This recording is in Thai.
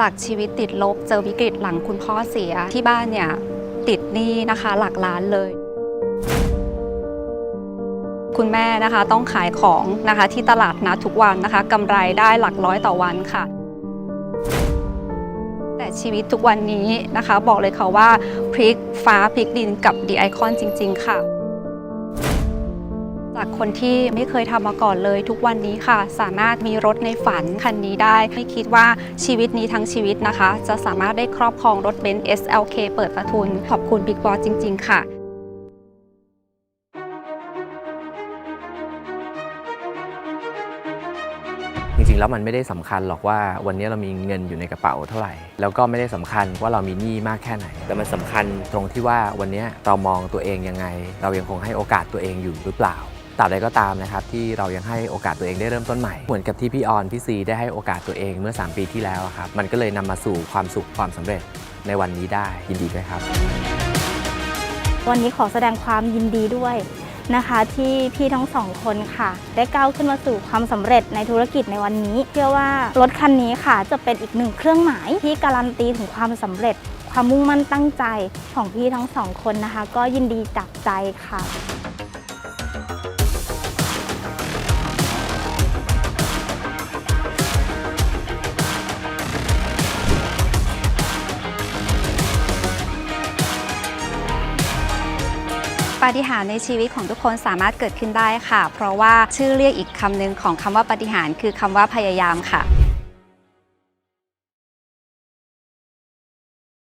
จากชีวิตติดลบเจอวิกฤตหลังคุณพ่อเสียที่บ้านเนี่ย ติดหนี้นะคะหลักล้านเลย คุณแม่นะคะต้องขายของนะคะที่ตลาดนัดทุกวันนะคะกำไรได้หลักร้อยต่อวันค่ะ แต่ชีวิตทุกวันนี้นะคะ บอกเลยค่ะว่าพลิกฟ้าพลิกดินกับดีไอคอนจริง ๆ ค่ะ จากคนที่ไม่เคยทำมาก่อนเลย ทุกวันนี้ค่ะ สามารถมีรถในฝันคันนี้ได้ ไม่คิดว่าชีวิตนี้ทั้งชีวิตนะคะ จะสามารถได้ครอบครองรถเบนซ์ SLK เปิดประทุน ขอบคุณบิ๊กบอสจริง ๆ ค่ะจริงๆ แล้วมันไม่ได้สำคัญหรอกว่าวันนี้เรามีเงินอยู่ในกระเป๋าเท่าไหร่ แล้วก็ไม่ได้สำคัญว่าเรามีหนี้มากแค่ไหน แต่มันสำคัญตรงที่ว่าวันนี้เรามองตัวเองยังไง เรายังคงให้โอกาสตัวเองอยู่หรือเปล่า ตราบใดก็ตามนะครับที่เรายังให้โอกาสตัวเองได้เริ่มต้นใหม่ เหมือนกับที่พี่ออนพี่ซีได้ให้โอกาสตัวเองเมื่อ 3 ปีที่แล้วครับมันก็เลยนำมาสู่ความสุขความสำเร็จในวันนี้ได้ยินดีด้วยครับ วันนี้ขอแสดงความยินดีด้วยนะคะที่พี่ทั้งสองคนค่ะ ได้ก้าวขึ้นมาสู่ความสำเร็จในธุรกิจในวันนี้ เชื่อว่ารถคันนี้ค่ะจะเป็นอีกหนึ่งเครื่องหมายที่การันตีถึงความสำเร็จ ความมุ่งมั่นตั้งใจของพี่ทั้งสองคนนะคะ ก็ยินดีจากใจค่ะ ปาฏิหาริย์ในชีวิตของทุกคนสามารถเกิดขึ้นได้ค่ะ เพราะว่าชื่อเรียกอีกคำหนึ่งของคำว่าปาฏิหาริย์คือคำว่าพยายามค่ะ